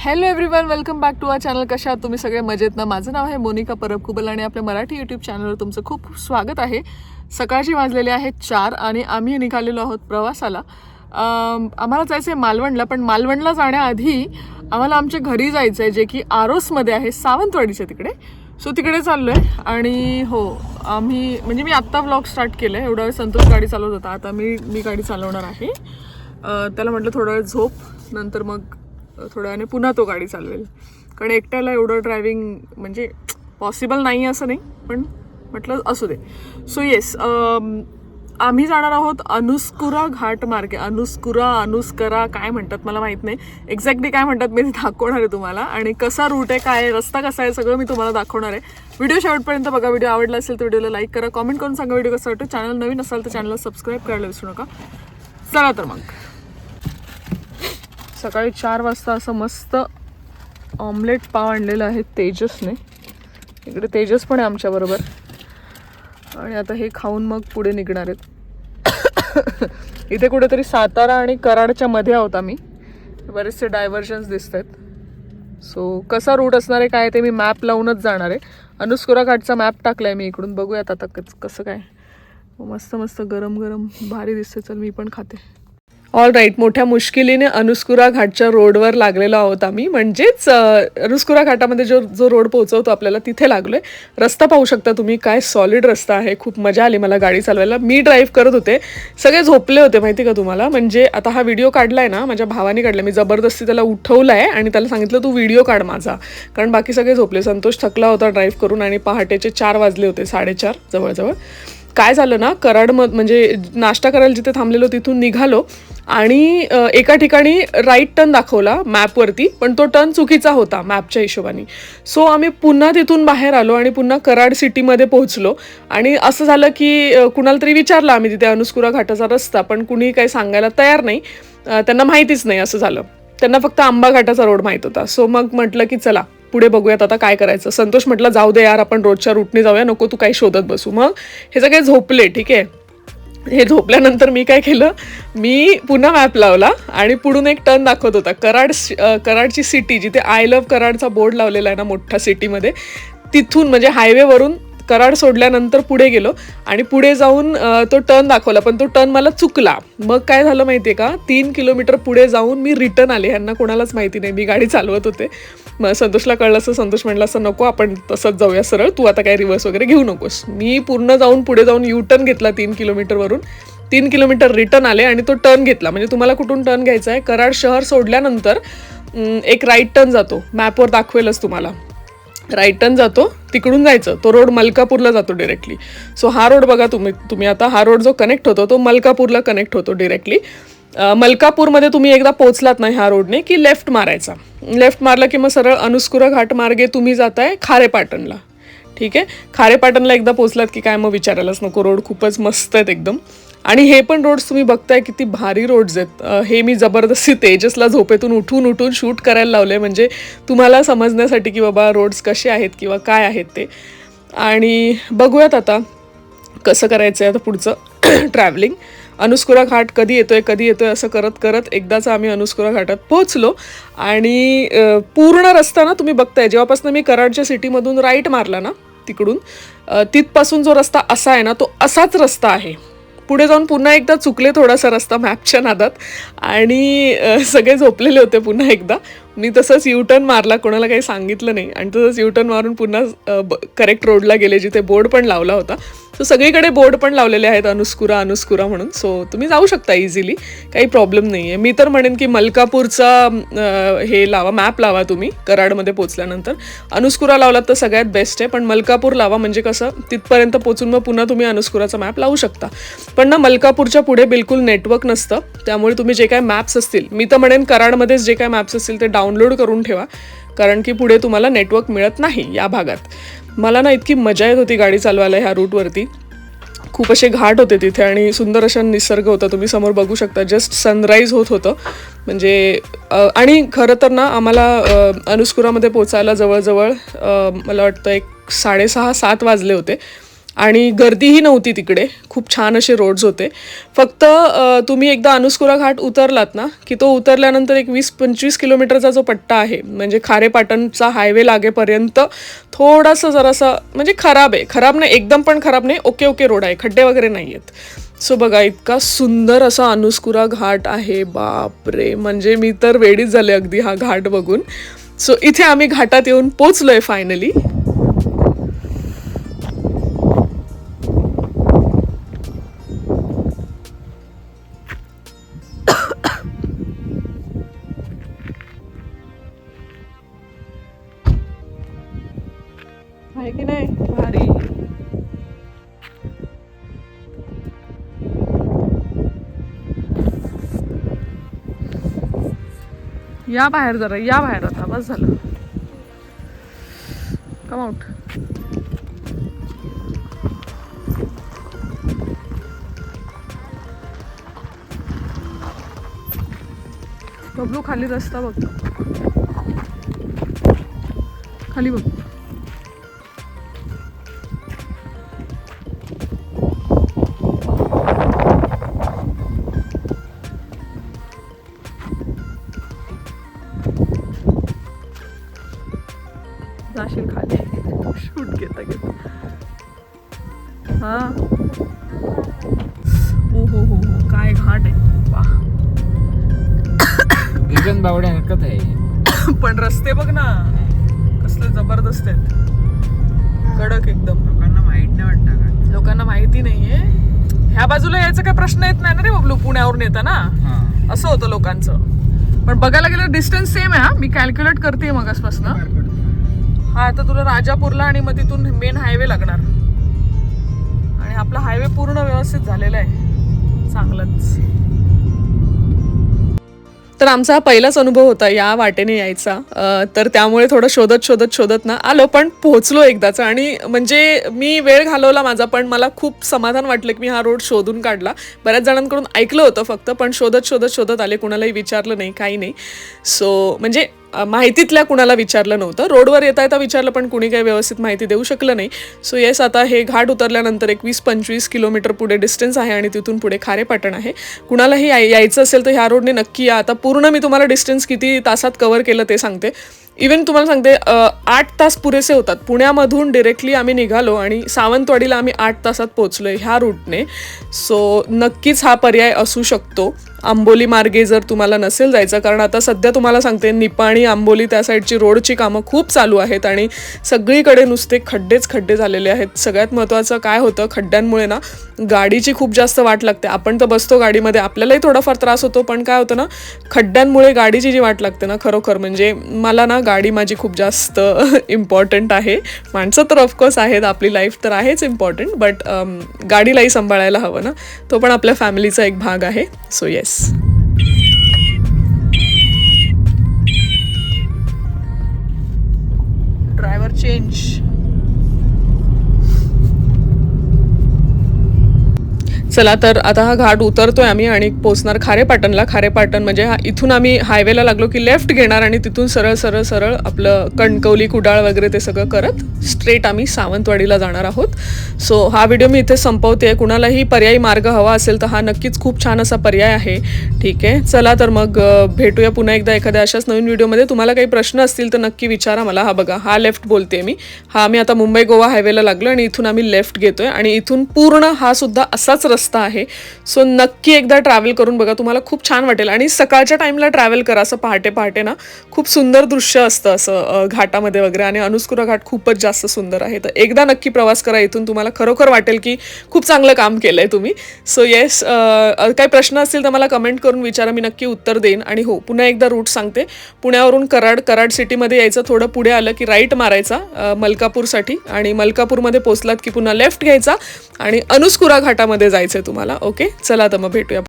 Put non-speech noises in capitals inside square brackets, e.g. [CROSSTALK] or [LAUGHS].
Hello everyone welcome back to our channel कशा आहात तुम्ही? सगळे मजेत ना? माझं नाव आहे मोनिका परब कुबल आणि आपल्या मराठी यूट्यूब चॅनलवर तुमचं खूप खूप स्वागत आहे. सकाळची वाजलेले आहेत चार आणि आम्ही निघालेलो आहोत प्रवासाला. आम्हाला जायचं आहे मालवणला पण मालवणला जाण्याआधी आम्हाला आमच्या घरी जायचं आहे जे की आरोसमध्ये आहे सावंतवाडीच्या तिकडे. सो तिकडे चाललो आहे आणि हो आम्ही म्हणजे मी आत्ता व्लॉग स्टार्ट केलं आहे एवढा वेळ संतोष गाडी चालवत होता. आता मी मी गाडी चालवणार आहे. त्याला म्हटलं थोडा वेळ झोप नंतर मग थोड्या वेळाने पुन्हा तो गाडी चालवेल. कारण एकट्याला एवढं ड्रायव्हिंग म्हणजे पॉसिबल नाही असं नाही पण म्हटलं असू दे. सो येस आम्ही जाणार आहोत अनुस्कुरा घाट मार्गे. अनुस्कुरा अनुस्करा काय म्हणतात मला माहीत नाही. एक्झॅक्टली काय म्हणतात मी दाखवणार आहे तुम्हाला. आणि कसा रूट आहे काय रस्ता कसा आहे सगळं मी तुम्हाला दाखवणार आहे. व्हिडिओ शेवटपर्यंत बघा. व्हिडिओ आवडला असेल तर व्हिडिओला लाईक करा. कॉमेंट करून सांगा व्हिडिओ कसा वाटतो. चॅनल नवीन असाल तर चॅनलला सबस्क्राईब करायला विसरू नका. चला तर मग. सकाळी चार वाजता असं मस्त ऑमलेट पाव आणलेलं आहे तेजसने. इकडे तेजस पण आहे आमच्याबरोबर आणि आता हे खाऊन मग पुढे निघणार आहेत. [COUGHS] इथे कुठेतरी सातारा आणि कराडच्या मध्ये आहोत आम्ही. बरेचसे डायव्हर्जन्स दिसत आहेत सो कसा रूट असणार आहे काय ते मी मॅप लावूनच जाणार आहे. अनुस्कुरा घाटचा मॅप टाकला आहे मी इकडून. बघूयात आता कच- कसं काय. मस्त मस्त गरम गरम भारी दिसते चल मी पण खाते. ऑल राईट मोठ्या मुश्किलीने अनुस्कुरा घाटच्या रोडवर लागलेलो आहोत आम्ही. म्हणजेच अनुस्कुरा घाटामध्ये जो जो रोड पोहोचवतो आपल्याला तिथे लागलो आहे रस्ता पाहू शकता तुम्ही काय सॉलिड रस्ता आहे. खूप मजा आली मला गाडी चालवायला. मी ड्राईव्ह करत होते. सगळे झोपले होते माहिती का तुम्हाला? म्हणजे आता हा व्हिडिओ काढलाय ना माझ्या भावाने काढला मी जबरदस्ती त्याला उठवलाय आणि त्याला सांगितलं तू व्हिडिओ काढ माझा. कारण बाकी सगळे झोपले. संतोष थकला होता ड्राईव्ह करून आणि पहाटेचे चार वाजले होते साडेचार जवळजवळ. काय झालं ना कराड म्हणजे नाश्ता करायला जिथे थांबलेलो तिथून निघालो आणि एका ठिकाणी राईट टर्न दाखवला मॅपवरती पण तो टर्न चुकीचा होता मॅपच्या हिशोबाने. सो आम्ही पुन्हा तिथून बाहेर आलो आणि पुन्हा कराड सिटीमध्ये पोहोचलो. आणि असं झालं की कुणाला तरी विचारलं आम्ही तिथे अनुस्कुरा घाटाचा रस्ता पण कुणी काही सांगायला तयार नाही. त्यांना माहितीच नाही असं झालं. त्यांना फक्त आंबा घाटाचा रोड माहीत होता. सो मग म्हटलं की चला पुढे बघूयात आता काय करायचं. संतोष म्हटलं जाऊ दे यार आपण रोजच्या रूटने जाऊया नको तू काही शोधत बसू. मग हे सगळे झोपले ठीक आहे? हे झोपल्यानंतर मी काय केलं मी पुन्हा मॅप लावला आणि पुढून एक टर्न दाखवत होता. कराड कराडची सिटी जिथे आय लव्ह कराडचा बोर्ड लावलेला आहे ना मोठ्या सिटीमध्ये तिथून म्हणजे हायवेवरून कराड सोडल्यानंतर पुढे गेलो आणि पुढे जाऊन तो टर्न दाखवला. पण तो टर्न मला चुकला. मग काय झालं माहिती आहे का? तीन किलोमीटर पुढे जाऊन मी रिटर्न आले. ह्यांना कोणालाच माहिती नाही. मी गाडी चालवत होते. मग संतोषला कळलं असं संतोष म्हणलं असं नको आपण तसंच जाऊया सरळ. तू आता काही रिव्हर्स वगैरे घेऊ नकोस. मी पूर्ण जाऊन पुढे जाऊन यू टर्न घेतला तीन किलोमीटरवरून तीन किलोमीटर रिटर्न आले आणि तो टर्न घेतला. म्हणजे तुम्हाला कुठून टर्न घ्यायचा आहे कराड शहर सोडल्यानंतर एक राईट टर्न जातो. मॅपवर दाखवेलच तुम्हाला. राईट टर्न जातो तिकडून जायचं. तो रोड मलकापूरला जातो डिरेक्टली सो हा रोड बघा तुम्ही तुम्ही आता हा रोड जो कनेक्ट होतो तो मलकापूरला कनेक्ट होतो डिरेक्टली मलकापूरमध्ये तुम्ही एकदा पोचलात नाही ह्या रोडने की लेफ्ट मारायचा. लेफ्ट मारला की मग सरळ अनुस्कुरा घाट मार्गे तुम्ही जाताय खारेपाटणला. ठीक आहे? खारेपाटणला एकदा पोचलात की काय मग विचारायलाच नको. रोड खूपच मस्त आहेत एकदम. आणि हे पण रोड्स तुम्ही बघताय किती भारी रोड्स आहेत. हे मी जबरदस्ती तेजसला झोपेतून उठून उठून शूट करायला लावले म्हणजे तुम्हाला समजण्यासाठी की बाबा रोड्स कसे आहेत किंवा काय आहेत ते. आणि बघूयात आता कसं करायचं आहे आता पुढचं [CLEARS THROAT] ट्रॅव्हलिंग अनुस्कुरा घाट कधी येतो आहे कधी येतो आहे असं करत करत एकदाच आम्ही अनुस्कुरा घाटात पोहोचलो. आणि पूर्ण रस्ता ना तुम्ही बघताय. जेव्हापासून मी कराडच्या सिटीमधून राईट मारला ना तिकडून तिथपासून जो रस्ता असा आहे ना तो असाच रस्ता आहे. पुढे जाऊन पुन्हा एकदा चुकले थोडासा रस्ता मॅपच्या नादात. आणि सगळे झोपलेले होते पुन्हा एकदा. मी तसंच युटर्न मारला कोणाला काही सांगितलं नाही. आणि तसंच युटर्न मारून पुन्हा करेक्ट रोडला गेले जिथे बोर्ड पण लावला होता. सो सगळीकडे बोर्ड पण लावलेले आहेत अनुस्कुरा अनुस्कुरा म्हणून. सो तुम्ही जाऊ शकता इझिली काही प्रॉब्लेम नाही आहे मी तर म्हणेन की मलकापूरचा हे लावा मॅप लावा तुम्ही कराडमध्ये पोचल्यानंतर. अनुस्कुरा लावलात तर सगळ्यात बेस्ट आहे पण मलकापूर लावा म्हणजे कसं तिथपर्यंत पोचून मग पुन्हा तुम्ही अनुस्कुराचा मॅप लावू शकता. पण ना मलकापूरच्या पुढे बिलकुल नेटवर्क नसतं. त्यामुळे तुम्ही जे काय मॅप्स असतील मी तर म्हणेन कराडमध्येच जे काय मॅप्स असतील ते डाउनलोड करून ठेवा कारण की पुढे तुम्हाला नेटवर्क मिळत नाही या भागात. मला ना इतकी मजा येत होती गाडी चालवायला ह्या रूटवरती खूप असे घाट होते तिथे आणि सुंदर अशा निसर्ग होता तुम्ही समोर बघू शकता जस्ट सनराईज होत होतं. म्हणजे आणि खरं तर ना आम्हाला अनुस्कुरामध्ये पोचायला जवळजवळ मला वाटतं एक साडेसहा सात वाजले होते. आणि गर्दीही नव्हती तिकडे. खूप छान असे रोड्स होते. फक्त तुम्ही एकदा अनुस्कुरा घाट उतरलात ना की तो उतरल्यानंतर एक वीस पंचवीस किलोमीटरचा जो पट्टा आहे म्हणजे खारेपाटणचा हायवे लागेपर्यंत थोडासा जरासा म्हणजे खराब आहे. खराब नाही एकदम पण खराब नाही ओके ओके रोड आहे. खड्डे वगैरे नाही आहेत सो बघा इतका सुंदर असा अनुस्कुरा घाट आहे. बापरे! म्हणजे मी तर वेडीच झाले अगदी हा घाट बघून. सो इथे आम्ही घाटात येऊन पोचलो आहे फायनली या बाहेर जरा या बाहेर आता बस झालं. कम आउट बबलू खाली रस्ता बघ. खाली बघ. जाशील खाली. शूट घेता घेता. हा. हो हो हो हो. काय घाट आहे. वा गगन बावड्या हरकत आहे. पण रस्ते बघ ना. कसले जबरदस्त आहेत. कडक एकदम. लोकांना माहीत नाही वाटतं का? लोकांना माहिती नाहीये. ह्या बाजूला यायचा काही प्रश्न येत नाही ना रे बबलू? पुण्यावरून येतं ना? हा. असं होतं लोकांचं. पण बघायला गेलं डिस्टन्स सेम आहे हा. मी कॅल्क्युलेट करते मगासपासून. हा आता तुला राजापूरला आणि मग तिथून मेन हायवे लागणार. आणि आपला हायवे पूर्ण व्यवस्थित झालेला आहे. चांगलंच. तर आमचा हा पहिलाच अनुभव होता या वाटेने यायचा. तर त्यामुळे थोडं शोधत शोधत शोधत ना आलो पण पोहोचलो एकदाच. आणि म्हणजे मी वेळ घालवला माझा पण मला खूप समाधान वाटलं की मी हा रोड शोधून काढला. बऱ्याच जणांकडून ऐकलं होतं फक्त पण शोधत शोधत शोधत आले. कुणालाही विचारलं नाही काही नाही. सो म्हणजे माहितीतल्या कुणाला विचारलं नव्हतं. रोडवर येता येता विचारलं पण कुणी काही व्यवस्थित माहिती देऊ शकलं नाही. सो येस आता हे घाट उतरल्यानंतर एक वीस पंचवीस किलोमीटर पुढे डिस्टन्स आहे आणि तिथून पुढे खारेपाटण आहे. कुणालाही यायचं असेल तर ह्या रोडने नक्की या. आता पूर्ण मी तुम्हाला डिस्टन्स किती तासात कवर केलं ते सांगते. इवन तुम्हाला सांगते आठ तास पुरेसे होतात. पुण्यामधून डिरेक्टली आम्ही निघालो आणि सावंतवाडीला आम्ही आठ तासात पोचलोय ह्या रूटने सो नक्कीच हा पर्याय असू शकतो. आंबोली मार्गे जर तुम्हाला नसेल जायचं कारण आता सध्या तुम्हाला सांगते निपाणी आंबोली त्या साईडची रोडची कामं खूप चालू आहेत आणि सगळीकडे नुसते खड्डेच खड्डे झालेले आहेत. सगळ्यात महत्त्वाचं काय होतं खड्ड्यांमुळे ना गाडीची खूप जास्त वाट लागते. आपण तर बसतो गाडीमध्ये आपल्यालाही थोडाफार त्रास होतो पण काय होतं ना खड्ड्यांमुळे गाडीची जी वाट लागते ना खरोखर म्हणजे मला ना गाडी माझी खूप जास्त [LAUGHS] इम्पॉर्टंट आहे. माणसं तर ऑफकोर्स आहेत आपली लाईफ तर आहेच इम्पॉर्टंट बट गाडीलाही सांभाळायला हवं ना. तो पण आपल्या फॅमिलीचा एक भाग आहे. So yes Driver change. चला तर आता हा घाट उतरतोय आम्ही आणि पोचणार खारेपाटणला खारेपाटण म्हणजे हा इथून आम्ही हायवेला लागलो की लेफ्ट घेणार आणि तिथून सरळ सरळ सरळ आपलं कणकवली कुडाळ वगैरे ते सगळं करत स्ट्रेट आम्ही सावंतवाडीला जाणार आहोत. सो हा व्हिडिओ मी इथे संपवते कुणालाही पर्यायी मार्ग हवा असेल तर हा नक्कीच खूप छान असा पर्याय आहे. ठीक आहे? चला तर मग भेटूया पुन्हा एकदा एखाद्या अशाच नवीन व्हिडिओमध्ये तुम्हाला काही प्रश्न असतील तर नक्की विचारा मला. हा बघा हा लेफ्ट बोलते मी. हा आम्ही आता मुंबई गोवा हायवेला लागलो आणि इथून आम्ही लेफ्ट घेतोय आणि इथून पूर्ण हा सुद्धा असाच रस्ता आहे. सो नक्की एकदा ट्रॅव्हल करून बघा. तुम्हाला खूप छान वाटेल. आणि सकाळच्या टाईमला ट्रॅव्हल करा. असं पहाटे पहाटे ना खूप सुंदर दृश्य असतं असं घाटामध्ये वगैरे. आणि अनुस्कुरा घाट खूपच जास्त सुंदर आहे. तर एकदा नक्की प्रवास करा इथून. तुम्हाला खरोखर वाटेल की खूप चांगलं काम केलंय तुम्ही. सो येस काही प्रश्न असतील तर मला कमेंट करून विचारा. मी नक्की उत्तर देईन. आणि हो पुन्हा एकदा रूट सांगते. पुण्यावरून कराड कराड सिटीमध्ये यायचं. थोडं पुढे आलं की राईट मारायचा मलकापूरसाठी. आणि मलकापूरमध्ये पोचलात की पुन्हा लेफ्ट घ्यायचा. आणि अनुस्कुरा घाटामध्ये जायचं. तुम्हाला. ओके चला तर मग भेटूया.